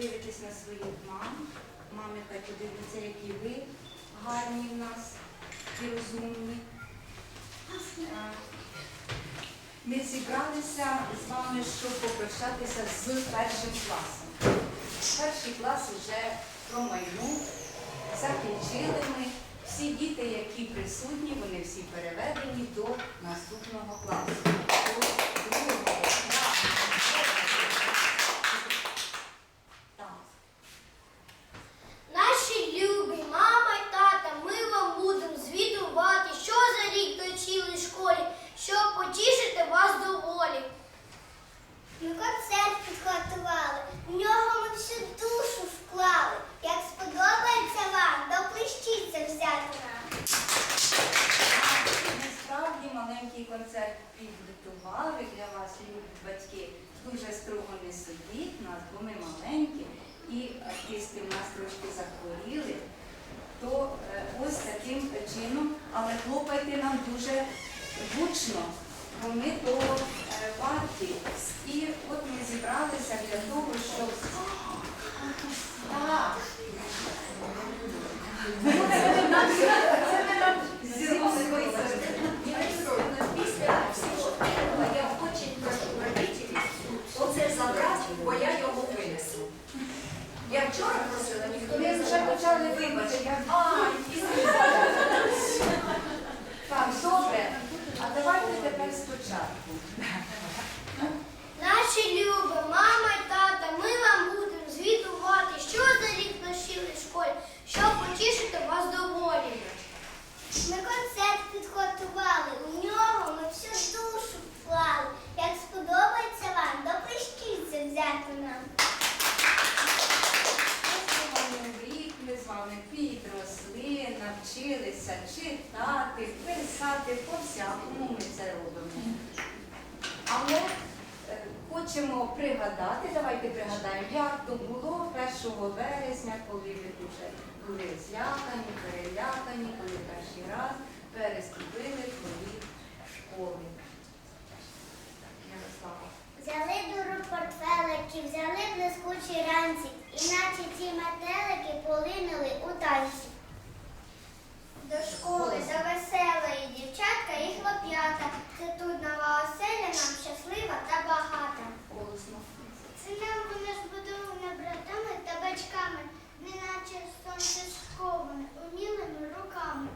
дивитесь на своїх мам. Мами хай подивляться, які ви гарні в нас і розумні. Ми зібралися з вами, щоб попрощатися з першим класом. Перший клас вже промайнув, закінчили ми. Всі діти, які присутні, вони всі переведені до наступного класу. До другого. Так. Наші любі мама й тата, ми вам будемо звітувати, що за рік дочили в школі, щоб потішити вас доволі. Ми концерт підготували, в нього ми всю душу вклали. Як сподобається вам, допишіться взяти нам. Ми справді маленький концерт підготували для вас, любі батьки. Дуже строго не судіть нас, бо ми маленькі, і артисти в нас трошки захворіли. То е, ось таким чином, але хлопайте нам дуже гучно, бо ми того е, варті. І от ми зібралися для того, щоб. Так. Після всього этого я очень прошу родителей оце забрати, бо я його винесу. Я вчора просила, ніхто Ми не вже почали вибачення. Так, добре. А давайте тепер спочатку. Наші любі, мама й тата, ми вам будемо звітувати, що за рік навчили в школі, щоб потішити вас доволі. Ми концерт підготували, у нього ми всю душу вклали. Як сподобається вам, допишіться взяти нам. Ось з вами в рік ми з вами підросли, навчилися читати, писати, по-всякому ми це робимо. Але е, хочемо пригадати, давайте пригадаємо, як то було 1 вересня, коли ви дуже були злякані, перелякані, коли перший раз переступили поріг школи. Ярослава. Взяли дуру портфелики, взяли блискучі ранці, іначе ці метелики полинули у танці. До школи, до веселої дівчатка і хлоп'ята. Це тут нова оселя нам щаслива та багата. Це нам вона збудована братами та батьками, неначе сонце сховане умілими руками.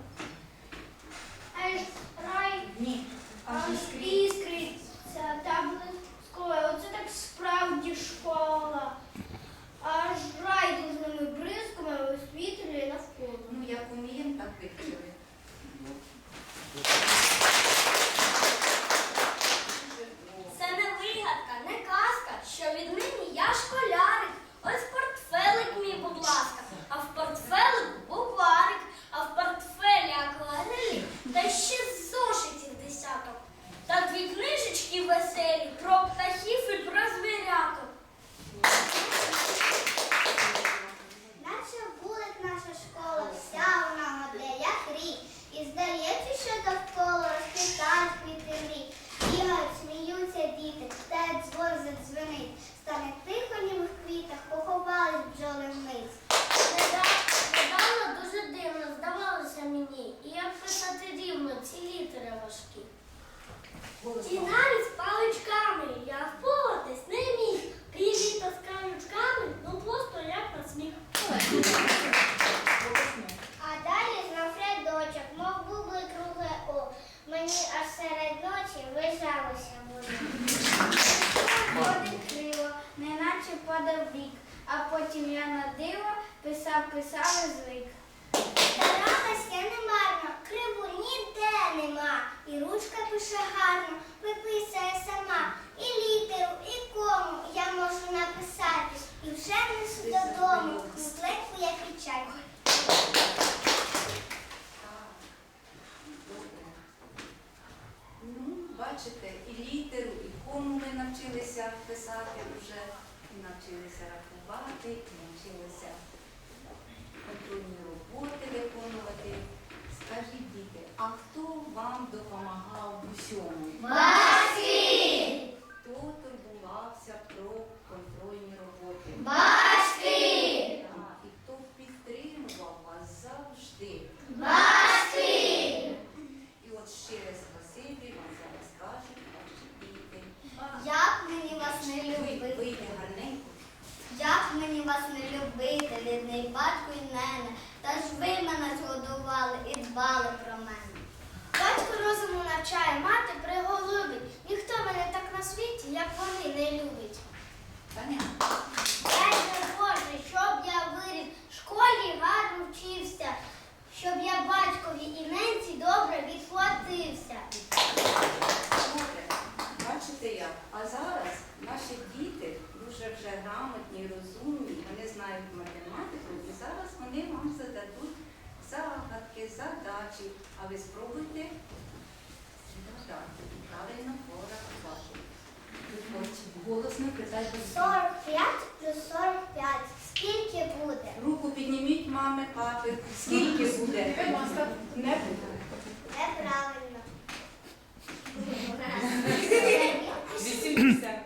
Аж рай Ні. Аж іскриться та блискує. Оце так справді школа. Аж райдужними навчилися рахувати, навчилися контрольні роботи виконувати. Скажіть, діти, а хто вам допомагав в усьому? Батьки! Хто турбувався про контрольні роботи? Батьки! рідний і мене, та ж ви мене згодували і дбали про мене. Батько розуму навчає, мати приголубить. Ніхто мене так на світі, як вони не любить. Дай же Боже, щоб я виріс, в школі гарно вчився, щоб я батькові і ненці добре відплатився. Бачите як. А зараз наші діти вже вже грамотні, розумні, вони знають математику, і зараз вони вам зададуть загадки, задачі, а ви спробуйте ну додати, правильно порахувати. Голосно питайте. 45 плюс 45. Скільки буде? Руку підніміть, мами, папи. Скільки буде? Не буде. Неправильно. 80.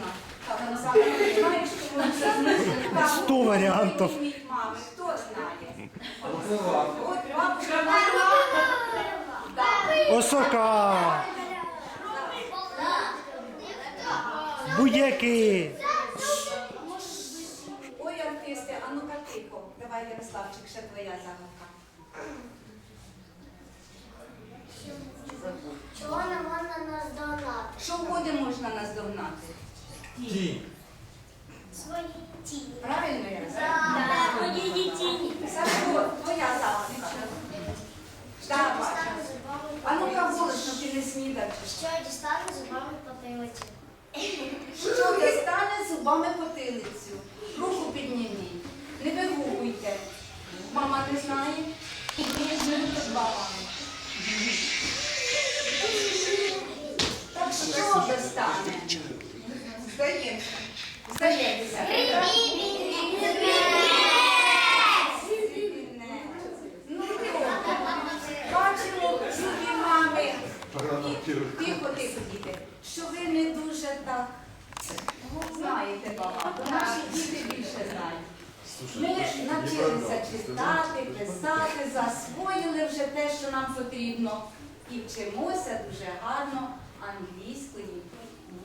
Впізнати. Так, Оксана, ти знаєш, що це значить? Сто варіантів. Мами, хто знає? От бабушка Так. Осока, будь-які. Ой, артисти, а ну-ка тихо. Давай, Ярославчик, ще твоя загадка. Чого не можна нас догнати? Що буде можна наздогнати? Свої тіні. Правильно, Ярослав? Так, мої тіні. Сашко, твоя загадка. Давай. А ну-ка голосно, ти не смідаєш. Що дістане зубами потилиці? Що дістане зубами потилицю? Руку підніміть. Не вигукуйте. Мама не знає. Підніміть бабами. Так що достане? Ну, бачимо зубі мами. Тихо, тихо, діти, що ви не дуже так знаєте багато. Наші діти більше знають. Ми навчилися читати, писати, засвоїли вже те, що нам потрібно, і вчимося дуже гарно англійської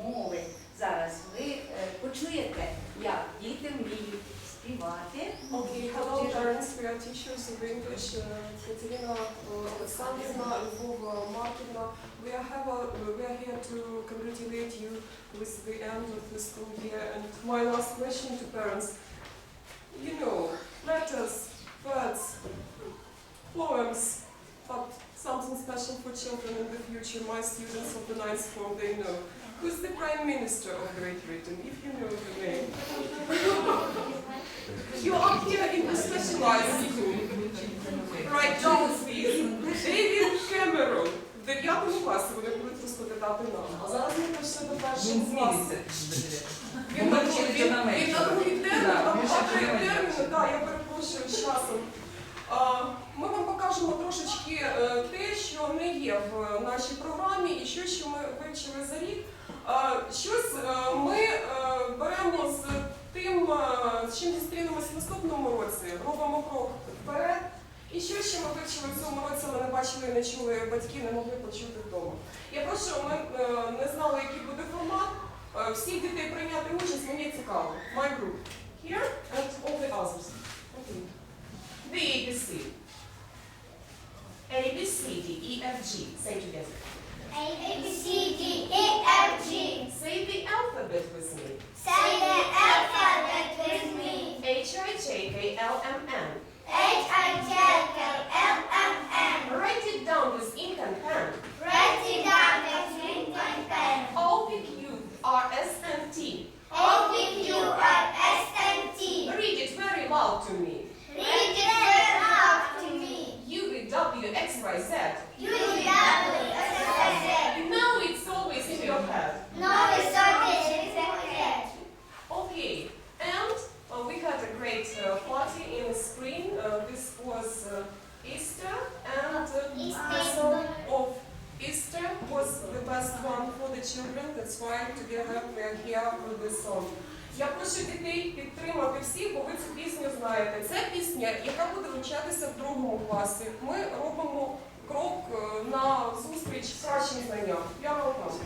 мови. Зараз ви е, почуєте, як діти вміють співати. Okay, hello parents, we are teachers of English, uh, Katerina, uh, Alexandrina, Lvova, Markina. We are, have a, we are here to congratulate you with the end of the school year. And my last question to parents, you know, letters, words, poems, but something special for children in the future. My students of the ninth form, they know. Who's the Prime Minister of Great Britain, if you know the name? You are here in the specialized school. Right now, please. David Cameron. В 9 класі вони будуть розповідати нам. А зараз ми прийшли до першого класу. Він на другий він він на другий термін, а другий термін, так, я перепрошую з часом. Ми вам покажемо трошечки е, те, що не є в нашій програмі, і що, що ми вивчили за рік. Е, щось е, ми е, беремо з тим, з чим зустрінемося в наступному році, робимо крок вперед. І що ще ми вивчили в цьому році, але не бачили, не чули батьки, не могли почути вдома. Я прошу, ми не знали, який буде формат. Всіх дітей прийняти участь, мені цікаво. My group. Here and all the others. Okay. The ABC. A, D, E, F, G. Say together. A, B, C, D, E, F, G. Say the alphabet with me. Say the alphabet. підтримати всі, бо ви цю пісню знаєте. Це пісня, яка буде вивчатися в другому класі. Ми робимо крок е, на зустріч кращим знанням. Прямо одна.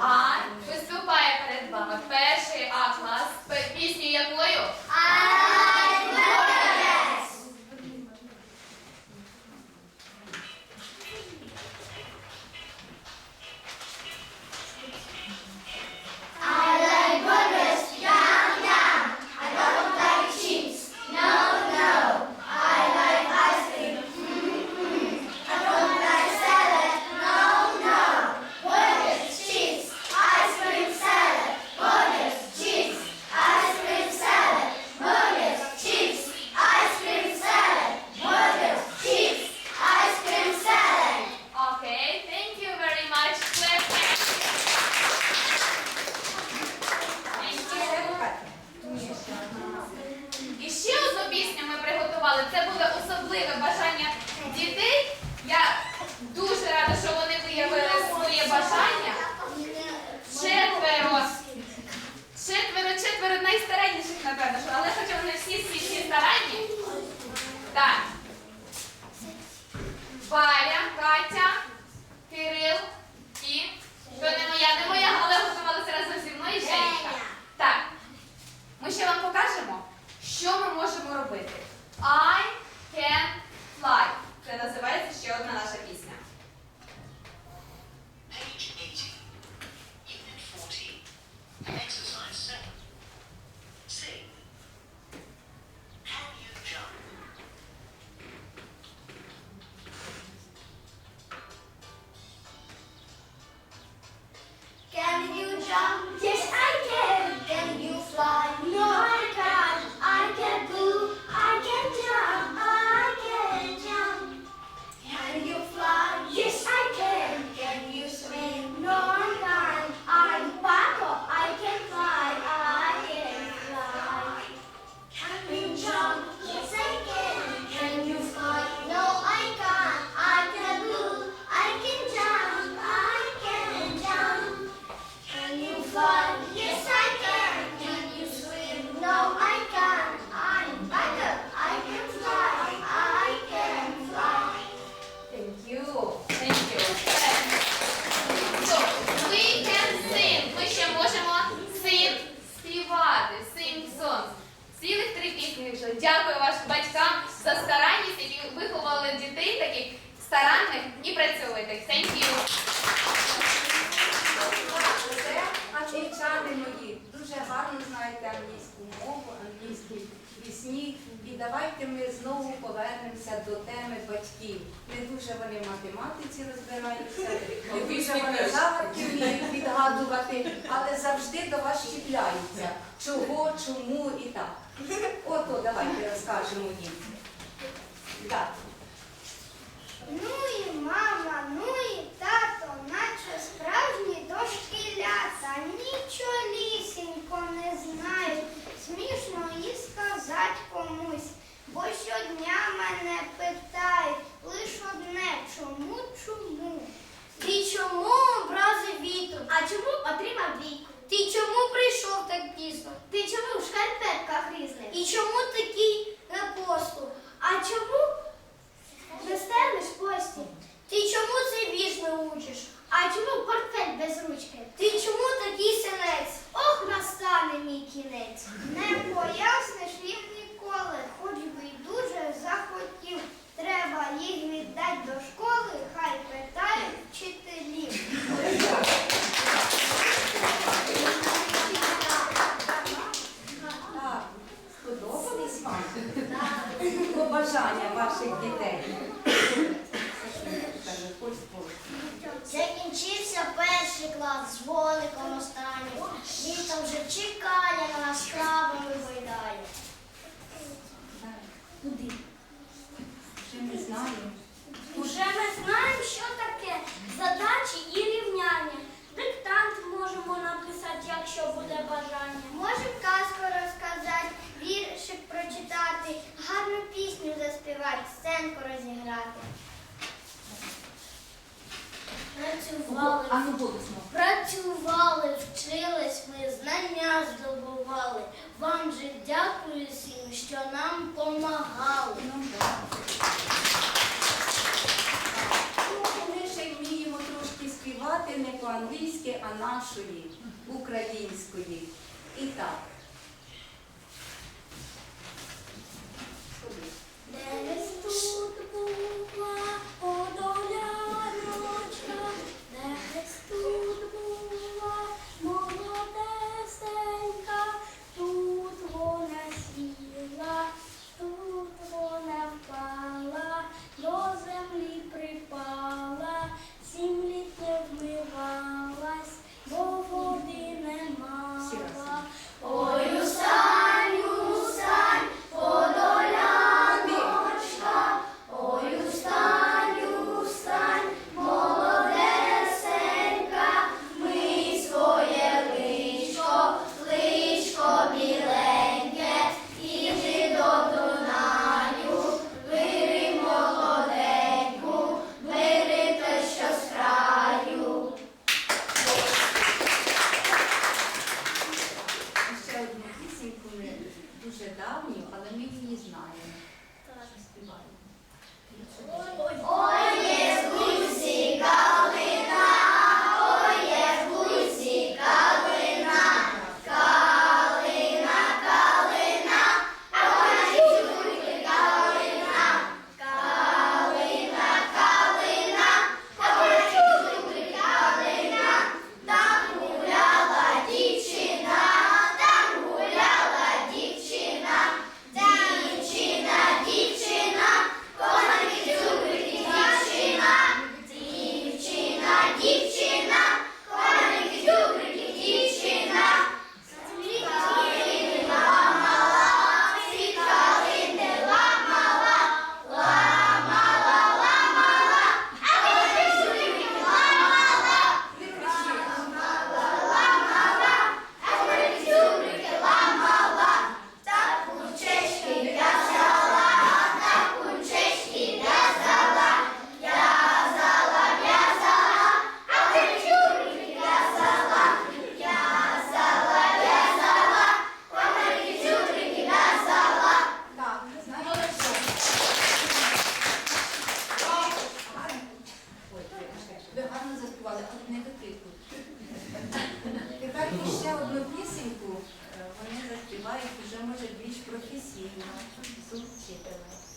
아. Вони вміють відгадувати, але завжди до вас чіпляються. Чого, чому і так. Ото давайте розкажемо їм. Так. Ну і мама, ну і тато, наче справжні дошкілята, нічолісінько не знають, смішно і сказать комусь, бо щодня мене питають лиш одне чому, чому? Ти чому образи вітру? А чому отримав віку? Ти чому прийшов так пізно? Ти чому в шкарпетках різних? І чому такий непослух? А чому не стелиш пості? Ти чому цей вірш не учиш? А чому портфель без ручки? Ти чому такий синець? Ох, настане мій кінець. Не поясниш їм ніколи, хоч би й дуже захотів. Треба їх віддати до школи, хай питають вчителів. Так, сподобались вам ваших дітей. Закінчився перший клас з воликом останнім. Літо вже чекає на нас крабами гойдає. Куди? Ще не знаю. Уже ми знаємо, що таке задачі і рівняння. Працювали, ну голосно. працювали, вчились, ми знання здобували. Вам же дякую всім, що нам помагали. Ну. Ну, Ми ще вміємо трошки співати не по-англійськи, а нашої, української. І так. Ходи. Десь Давайте ще одну пісеньку е, вони заспівають вже може більш професійно з вчителем.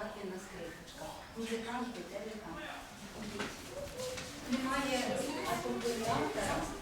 Карпатівна скрипочка, музикант і телефон. Немає акомпаніатора.